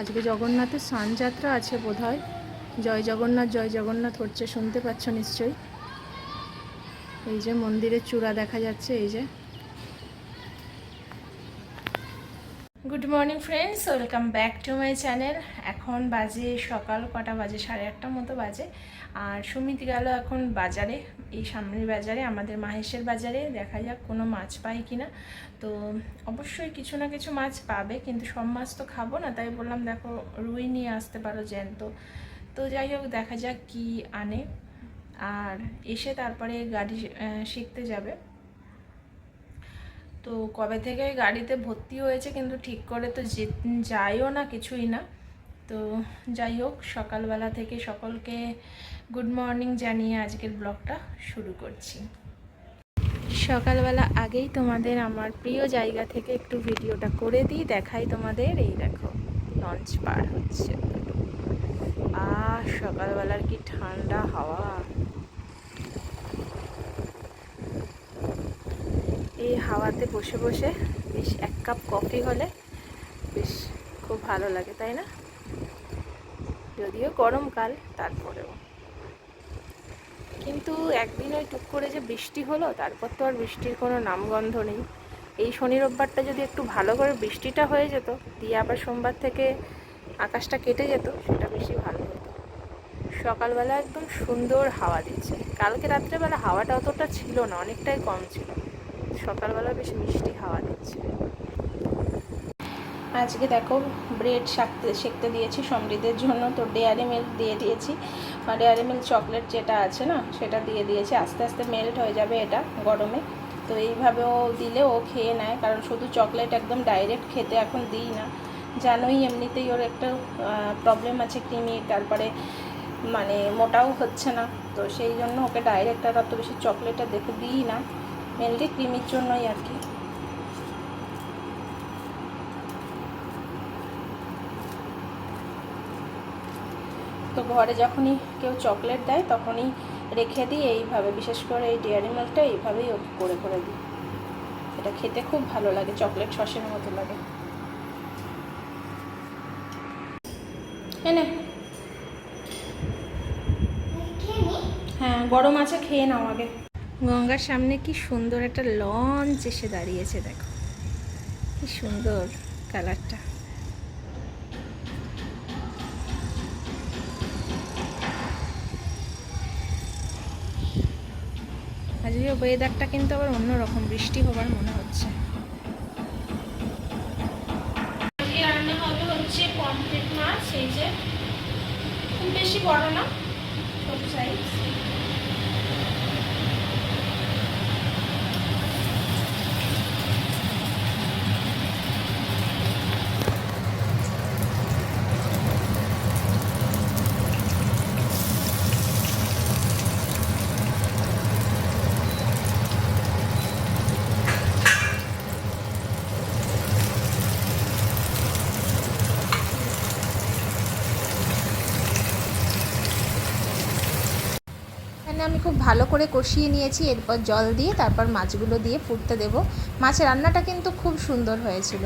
আজকে জগন্নাথের স্নানযাত্রা আছে বোধ হয় জয় জগন্নাথ জয় জগন্নাথ হচ্ছে, শুনতে পাচ্ছ নিশ্চয়ই। এই যে মন্দিরের চূড়া দেখা যাচ্ছে, এই যে। Good morning friends welcome back to my channel এখন বাজে সকাল কটা বাজে? সাড়ে আটটার মতো বাজে। আর সুমিত গেল এখন বাজারে, এই সামনের বাজারে, আমাদের মাহেশের বাজারে। দেখা যাক কোনো মাছ পাই কিনা। তো অবশ্যই কিছু না কিছু মাছ পাবে, কিন্তু সব মাছ তো খাব না, তাই বললাম, দেখো, রুই নিয়ে আসতে পারো জ্যান্ত। তো যাই হোক, দেখা যাক কি আনে। আর এসে তারপরে গাড়ি শিখতে যাবে। তো কবে থেকে গাড়িতে ভর্তি হয়েছে কিন্তু ঠিক করে তো যে যাইও না, কিছুই না। তো যাই হোক, সকালবেলা থেকে সকলকে গুড মর্নিং জানিয়ে আজকের ব্লগটা শুরু করছি। সকালবেলা আগেই তোমাদের আমার প্রিয় জায়গা থেকে একটু ভিডিওটা করে দিই, দেখাই তোমাদের। এই দেখো, লঞ্চ পার হচ্ছে। আহ, সকালবেলার কি ঠান্ডা হাওয়া এই হাওয়াতে বসে বসে বেশ এক কাপ কফি হলে বেশ খুব ভালো লাগে, তাই না? যদিও গরমকাল তারপরেও। কিন্তু একদিন ওই টুক করে যে বৃষ্টি হলো, তারপর তো আর বৃষ্টির কোনো নামগন্ধ নেই। এই শনি রোববারটা যদি একটু ভালো করে বৃষ্টিটা হয়ে যেত, দিয়ে আবার সোমবার থেকে আকাশটা কেটে যেত, সেটা বেশি ভালো হতো। সকালবেলা একদম সুন্দর হাওয়া দিচ্ছে। কালকে রাত্রেবেলা হাওয়াটা অতটা ছিল না, অনেকটাই কম ছিল। সকালবেলা বেশ মিষ্টি হাওয়া দিচ্ছে। আজকে দেখো ব্রেড শাকতে, সেঁকতে দিয়েছি সমৃদ্ধের জন্য। তো ডেয়ারি মিল্ক দিয়ে দিয়েছি। ডেয়ারি মিল্ক চকলেট যেটা আছে না, সেটা দিয়ে দিয়েছি। আস্তে আস্তে মেল্ট হয়ে যাবে এটা গরমে। তো এইভাবেও দিলে ও খেয়ে নেয়। কারণ শুধু চকলেট একদম ডাইরেক্ট খেতে এখন দিই না। জানোই এমনিতেই ওর একটা প্রবলেম আছে কৃমি। তারপরে মানে মোটাও হচ্ছে না। তো সেই জন্য ওকে ডাইরেক্ট আর অত বেশি চকলেটটা দেখে দিই না। মেনলি ক্রিমের জন্যই আর কি। তো ঘরে যখনই কেউ চকলেট দেয় তখনই রেখে দিই এইভাবে। বিশেষ করে এই ডেয়ারি মিল্কটা এইভাবেই ওকে করে করে দিই। এটা খেতে খুব ভালো লাগে চকলেট সসের মতো লাগে। এনে। হ্যাঁ গরম আছে খেয়ে নাও আগে। গঙ্গার সামনে কি সুন্দর একটা লঞ্চ এসে দাঁড়িয়েছে, দেখো। কি সুন্দর কালারটা। আজকে ওয়েদারটা কিন্তু আবার অন্যরকম, বৃষ্টি হবার মনে হচ্ছে। রান্না মাছ, এই যে। খুব বেশি বড় না, ছোট সাইজ এখানে আমি খুব ভালো করে কষিয়ে নিয়েছি, এরপর জল দিয়ে তারপর মাছগুলো দিয়ে ফুটতে দেব। মাছের রান্নাটা কিন্তু খুব সুন্দর হয়েছিল।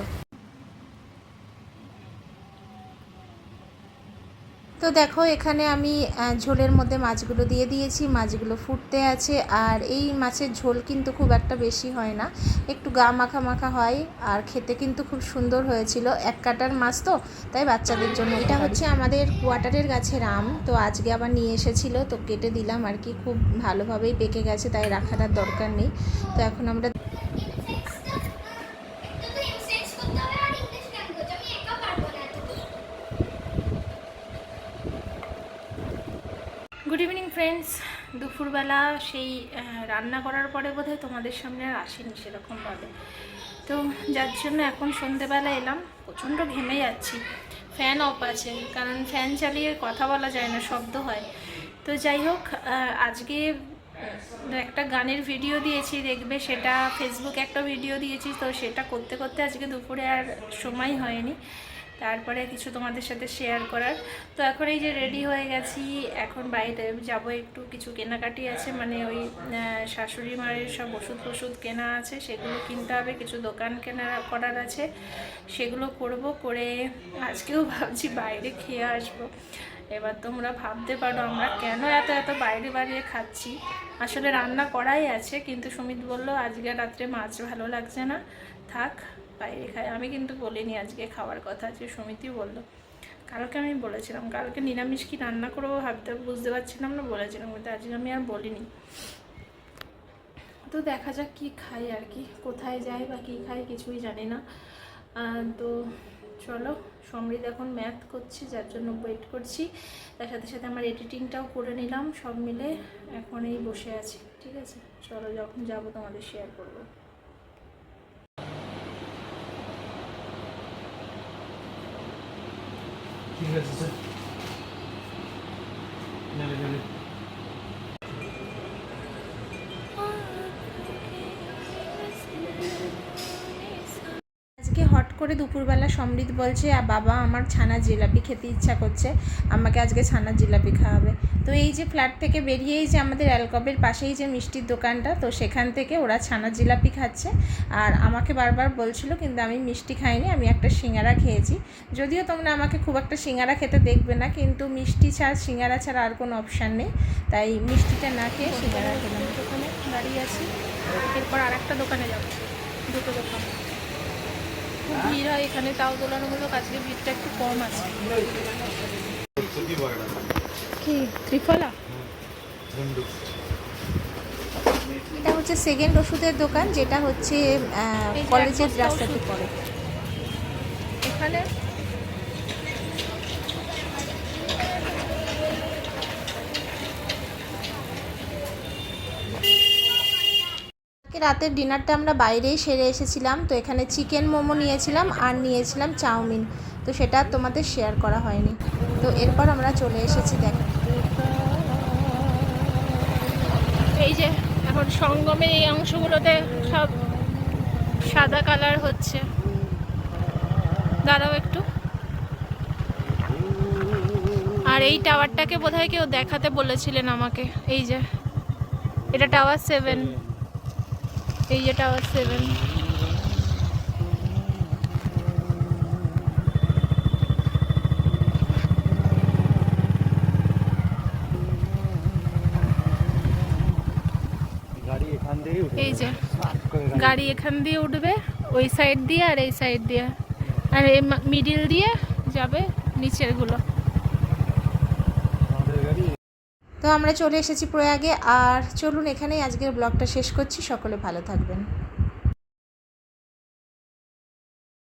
তো দেখো, এখানে আমি ঝোলের মধ্যে মাছগুলো দিয়ে দিয়েছি, মাছগুলো ফুটতে আছে, আর এই মাছের ঝোল কিন্তু খুব একটা বেশি হয় না। একটু গা মাখা মাখা হয়, আর খেতে কিন্তু খুব সুন্দর হয়েছিল। এক কাটার মাছ তো, তাই বাচ্চাদের জন্য। এটা হচ্ছে আমাদের কোয়ার্টারের গাছের আম, তো আজকে আবার নিয়ে এসেছিল, তো কেটে দিলাম আর কি, খুব ভালোভাবেই পেকে গেছে, তাই রাখার আর দরকার নেই। তো এখন আমরা তোকে ইনসেন্স করতে হবে আর ইংলিশ ল্যাঙ্গুয়েজ আমি একা পারব না এতদূর গুড ইভিনিং ফ্রেন্ডস দুপুরবেলা সেই রান্না করার পরে বোধহয় তোমাদের সামনে আর আসেনি সেরকমভাবে। তো যার জন্য এখন সন্ধেবেলা এলাম, প্রচণ্ড ঘেমে যাচ্ছি। ফ্যান অফ আছে, কারণ ফ্যান চালিয়ে কথা বলা যায় না, শব্দ হয়। তো যাই হোক আজকে একটা গানের ভিডিও দিয়েছি, দেখবে সেটা ফেসবুকে একটা ভিডিও দিয়েছি, তো সেটা করতে করতে আজকে দুপুরে আর সময় হয়নি। তারপরে কিছু তোমাদের সাথে শেয়ার করার। তো এখন এই যে রেডি হয়ে গেছি, এখন বাইরে যাব একটু। কিছু কেনাকাটি আছে মানে ওই শাশুড়ি মায়ের সব ওষুধ ফষুধ কেনা আছে, সেগুলো কিনতে হবে। কিছু দোকান কেনা করার আছে, সেগুলো করব করে আজকেও ভাবছি বাইরে খেয়ে আসব। এবার তোমরা ভাবতে পারো আমরা কেন এত এত বাইরে বাইরে খাচ্ছি। আসলে রান্না করাই আছে, কিন্তু সুমিত বলল, আজকে রাত্রে মাছ ভালো লাগছে না। থাক বাইরে খাই আমি কিন্তু বলিনি আজকে খাওয়ার কথা আজকে সমিতি বলল। কালকে আমি বলেছিলাম, কালকে নিরামিষ কি রান্না করব ভাবতে বুঝতে পারছিলাম না, বলেছিলাম, কিন্তু আজকে আমি আর বলিনি। তো দেখা যাক কি খাই আর কি, কোথায় যাই বা কী খাই কিছুই জানি না। তো চলো, সমৃদ্ধ এখন ম্যাথ করছি, যার জন্য ওয়েট করছি। তার সাথে সাথে আমার এডিটিংটাও করে নিলাম, সব মিলে এখন এই বসে আছি, ঠিক আছে? চলো যখন যাব তোমাদের শেয়ার করব। ঠিক আছে স্যার নেলে করে দুপুরবেলা সমৃদ্ধ বলছে বাবা আমার ছানা জিলাপি খেতে ইচ্ছা করছে, আমাকে আজকে ছানা জিলাপি খাওয়াবে। তো এই যে ফ্ল্যাট থেকে বেরিয়েই যে আমাদের অ্যালকবের পাশেই যে মিষ্টির দোকানটা, তো সেখান থেকে ওরা ছানা জিলাপি খাচ্ছে। আর আমাকে বারবার বলছিল, কিন্তু আমি মিষ্টি খাইনি, আমি একটা সিঙ্গারা খেয়েছি। যদিও তোমরা আমাকে খুব একটা সিঙ্গারা খেতে দেখবে না, কিন্তু মিষ্টি ছাড়া, সিঙ্গারা ছাড়া আর কোনো অপশান নেই। তাই মিষ্টিটা না খেয়ে সিঙ্গারা খেলাম। দোকানে দাঁড়িয়ে আছি এরপর আর একটা দোকানে যাব। দুটো দোকান। খুব ভিড় হয় এখানে তাও তুলনামূলক আজকে ভিড়টা একটু কম আছে। কি? ত্রিফলা? এটা হচ্ছে সেকেন্ড ওষুধের দোকান যেটা হচ্ছে কলেজের রাস্তাতে। পড়ে। এখানে রাতের ডিনারটা আমরা বাইরেই সেরে এসেছিলাম। তো এখানে চিকেন মোমো নিয়েছিলাম আর নিয়েছিলাম চাউমিন। তো সেটা তোমাদের শেয়ার করা হয়নি। তো এরপর আমরা চলে এসেছি, দেখো। এই যে, এখন সঙ্গমের এই অংশগুলোতে সব সাদা কালার হচ্ছে। দাঁড়াও একটু। আর এই টাওয়ারটাকে বোধহয় কেউ দেখাতে বলেছিলেন আমাকে। এই যে, এটা টাওয়ার সেভেন এই যে টাওয়ার সেভেন এই যে গাড়ি। গাড়ি এখান দিয়ে উঠবে ওই সাইড দিয়ে আর এই সাইড দিয়ে। আর এই মিডিল দিয়ে যাবে নিচেরগুলো আমাদের গাড়ি তো আমরা চলে এসেছি প্রয়াগে, আর চলুন এখানেই আজকের ব্লগটা শেষ করছি। সকলে ভালো থাকবেন।